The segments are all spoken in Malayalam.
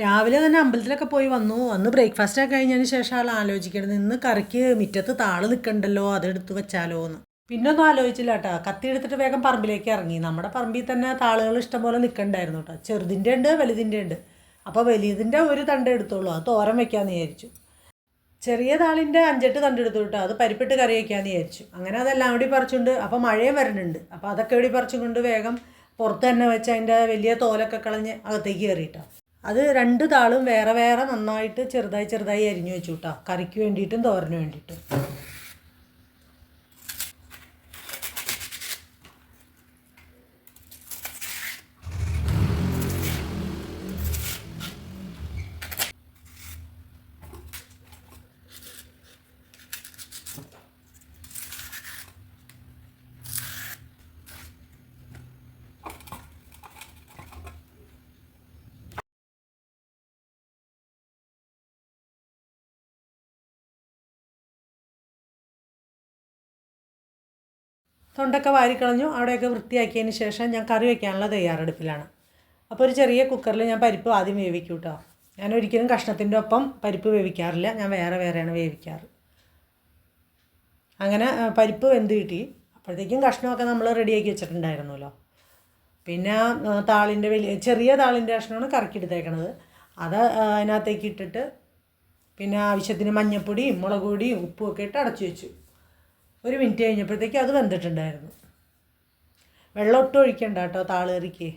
രാവിലെ തന്നെ അമ്പലത്തിലൊക്കെ പോയി വന്നു. അന്ന് ബ്രേക്ക്ഫാസ്റ്റ് ഒക്കെ കഴിഞ്ഞതിന് ശേഷം ആൾ ആലോചിക്കണത് ഇന്ന് കറിക്ക് മുറ്റത്ത് താൾ നിൽക്കണ്ടല്ലോ അതെടുത്ത് വെച്ചാലോ എന്ന് പിന്നെ ഒന്നും ആലോചിച്ചില്ല കേട്ടോ കത്തി എടുത്തിട്ട് വേഗം പറമ്പിലേക്ക് ഇറങ്ങി. നമ്മുടെ പറമ്പിൽ തന്നെ താളുകൾ ഇഷ്ടംപോലെ നിൽക്കണ്ടായിരുന്നു കേട്ടോ ചെറുതിന്റെ ഉണ്ട് വലുതിന്റെ ഉണ്ട്. അപ്പോൾ വലിയതിന്റെ ഒരു തണ്ട് എടുത്തോളൂ. അത് തോരൻ വെക്കാമെന്ന് വിചാരിച്ചു. ചെറിയ താളിന്റെ അഞ്ചെട്ട് തണ്ട് എടുത്തു കേട്ടോ അത് പരിപ്പിട്ട് കറി വയ്ക്കാമെന്ന് വിചാരിച്ചു. അങ്ങനെ അതെല്ലാം കൂടി പറിച്ചുകൊണ്ട് അപ്പോൾ മഴയും വരുന്നുണ്ട് അപ്പോൾ അതൊക്കെ കൂടി പറിച്ചുകൊണ്ട് വേഗം പുറത്ത് തന്നെ വെച്ച് അതിന്റെ വലിയ തോലൊക്കെ കളഞ്ഞ് അകത്തേക്ക് കയറിയിട്ടോ അത് രണ്ട് താളും വേറെ വേറെ നന്നായിട്ട് ചെറുതായി ചെറുതായി അരിഞ്ഞു വെച്ചു കേട്ടോ കറിക്ക് വേണ്ടിയിട്ടും തോരന് വേണ്ടിയിട്ടും. തൊണ്ടൊക്കെ വാരിക്കളഞ്ഞു അവിടെയൊക്കെ വൃത്തിയാക്കിയതിന് ശേഷം ഞാൻ കറി വയ്ക്കാനുള്ള തയ്യാറെടുപ്പിലാണ്. അപ്പോൾ ഒരു ചെറിയ കുക്കറിൽ ഞാൻ പരിപ്പ് ആദ്യം വേവിക്കും കേട്ടോ ഞാൻ ഒരിക്കലും കഷ്ണത്തിന്റെ ഒപ്പം പരിപ്പ് വേവിക്കാറില്ല ഞാൻ വേറെ വേറെയാണ് വേവിക്കാറ്. അങ്ങനെ പരിപ്പ് വെന്ത് കിട്ടി. അപ്പോഴത്തേക്കും കഷ്ണമൊക്കെ നമ്മൾ റെഡിയാക്കി വെച്ചിട്ടുണ്ടായിരുന്നല്ലോ. പിന്നെ താളിന്റെ വലിയ ചെറിയ താളിന്റെ കഷ്ണമാണ് കറക്കിയെടുത്തേക്കണത്. അത് അതിനകത്തേക്ക് ഇട്ടിട്ട് പിന്നെ ആവശ്യത്തിന് മഞ്ഞൾപ്പൊടിയും മുളക് പൊടിയും ഉപ്പും ഒക്കെ ഇട്ട് അടച്ചു വെച്ചു. ഒരു മിനിറ്റ് കഴിഞ്ഞപ്പോഴത്തേക്കും അത് വെന്തിട്ടുണ്ടായിരുന്നു വെള്ളം ഒട്ടും ഒഴിക്കണ്ട കേട്ടോ താളേറിക്ക്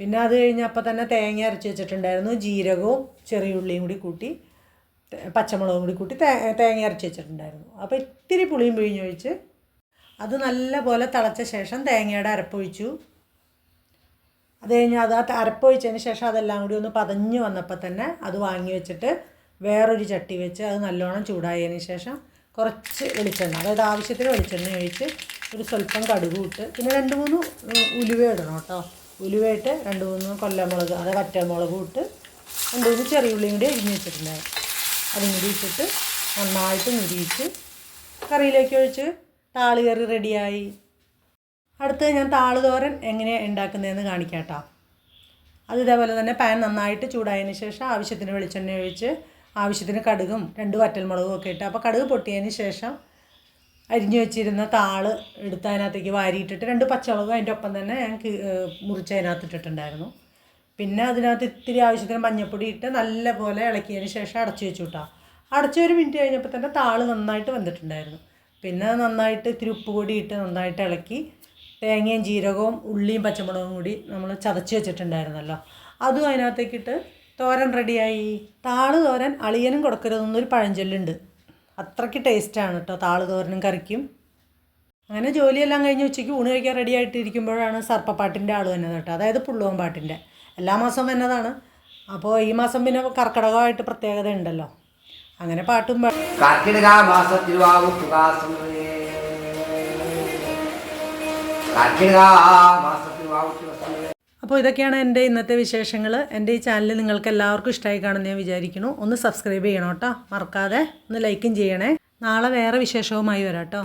പിന്നെ അത് കഴിഞ്ഞ് അപ്പം തന്നെ തേങ്ങ അരച്ച് വെച്ചിട്ടുണ്ടായിരുന്നു ജീരകവും ചെറിയ ഉള്ളിയും കൂടി കൂട്ടി പച്ചമുളകും കൂടി കൂട്ടി തേങ്ങ അരച്ച് വെച്ചിട്ടുണ്ടായിരുന്നു. അപ്പോൾ ഇത്തിരി പുളിയും പിഴിഞ്ഞൊഴിച്ച് അത് നല്ല പോലെ തിളച്ച ശേഷം തേങ്ങയുടെ അരപ്പൊഴിച്ചു അത് കഴിഞ്ഞ് അത് അരപ്പൊഴിച്ചതിന് ശേഷം അതെല്ലാം കൂടി ഒന്ന് പതഞ്ഞ് വന്നപ്പോൾ തന്നെ അത് വാങ്ങി വെച്ചിട്ട് വേറൊരു ചട്ടി വെച്ച് അത് നല്ലോണം ചൂടായതിന് ശേഷം കുറച്ച് വെളിച്ചെണ്ണ അതായത് ആവശ്യത്തിന് വെളിച്ചെണ്ണ ഒഴിച്ച് ഒരു സ്വല്പം കടുക് ഇട്ട് പിന്നെ രണ്ട് മൂന്ന് ഉലുവ ഇടണം കേട്ടോ. ഉലുവ ഇട്ട് രണ്ട് മൂന്ന് കൊല്ലമുളക് അതായത് വറ്റമുളകും ഇട്ട് രണ്ട് മൂന്ന് ചെറിയ ഉള്ളിയും കൂടി അരിഞ്ഞ് വെച്ചിട്ടുണ്ടായിരുന്നു അതും കൂടി ഇട്ടിട്ട് നന്നായിട്ട് മുരിയിച്ച് കറിയിലേക്ക് ഒഴിച്ച് താളി കറി റെഡിയായി. അടുത്തത് ഞാൻ താൾ തോരൻ എങ്ങനെയാണ് ഉണ്ടാക്കുന്നതെന്ന് കാണിക്കാം കേട്ടോ. അത് ഇതേപോലെ തന്നെ പാൻ നന്നായിട്ട് ചൂടായതിന് ശേഷം ആവശ്യത്തിന് വെളിച്ചെണ്ണ ഒഴിച്ച് ആവശ്യത്തിന് കടുകും രണ്ട് വറ്റൽമുളകും ഒക്കെ ഇട്ട്. അപ്പോൾ കടുക് പൊട്ടിയതിന് ശേഷം അരിഞ്ഞു വെച്ചിരുന്ന താൾ എടുത്ത് അതിനകത്തേക്ക് വാരിയിട്ടിട്ട് രണ്ട് പച്ചമുളകും അതിന്റെ ഒപ്പം തന്നെ ഞാൻ മുറിച്ച് അതിനകത്ത് ഇട്ടിട്ടുണ്ടായിരുന്നു. പിന്നെ അതിനകത്ത് ഇത്തിരി ആവശ്യത്തിന് മഞ്ഞപ്പൊടി ഇട്ട് നല്ലപോലെ ഇളക്കിയതിന് ശേഷം അടച്ചു വെച്ചു കിട്ടാം അടച്ച് ഒരു മിനിറ്റ് കഴിഞ്ഞപ്പോൾ തന്നെ താൾ നന്നായിട്ട് വന്നിട്ടുണ്ടായിരുന്നു. പിന്നെ നന്നായിട്ട് ഇത്തിരി ഉപ്പ് കൂടി ഇട്ട് നന്നായിട്ട് ഇളക്കി തേങ്ങയും ജീരകവും ഉള്ളിയും പച്ചമുളകും കൂടി നമ്മൾ ചതച്ച് വെച്ചിട്ടുണ്ടായിരുന്നല്ലോ. അതും അതിനകത്തേക്കിട്ട് തോരൻ റെഡിയായി. താൾ തോരൻ അളിയനും കൊടുക്കരുതെന്നൊരു പഴഞ്ചൊല്ലുണ്ട്. അത്രയ്ക്ക് ടേസ്റ്റാണ് കേട്ടോ താൾ തോരനും കറിക്കും. അങ്ങനെ ജോലിയെല്ലാം കഴിഞ്ഞ് ഉച്ചയ്ക്ക് ഊണ് കഴിക്കാൻ റെഡി ആയിട്ടിരിക്കുമ്പോഴാണ് സർപ്പപ്പാട്ടിന്റെ ആൾ വന്നത് കേട്ടോ അതായത് പുള്ളുവൻ പാട്ടിന്റെ എല്ലാ മാസവും വന്നതാണ്. അപ്പോൾ ഈ മാസം പിന്നെ കർക്കിടകമായിട്ട് പ്രത്യേകത ഉണ്ടല്ലോ. അങ്ങനെ പാട്ടും കർക്കിടക അപ്പോൾ ഇതൊക്കെയാണ് എന്റെ ഇന്നത്തെ വിശേഷങ്ങൾ. എന്റെ ഈ ചാനൽ നിങ്ങൾക്ക് എല്ലാവർക്കും ഇഷ്ടമായി കാണുമെന്ന് ഞാൻ വിചാരിക്കുന്നു. ഒന്ന് സബ്സ്ക്രൈബ് ചെയ്യണം കേട്ടോ. മറക്കാതെ ഒന്ന് ലൈക്കും ചെയ്യണേ. നാളെ വേറെ വിശേഷവുമായി വരാം കേട്ടോ.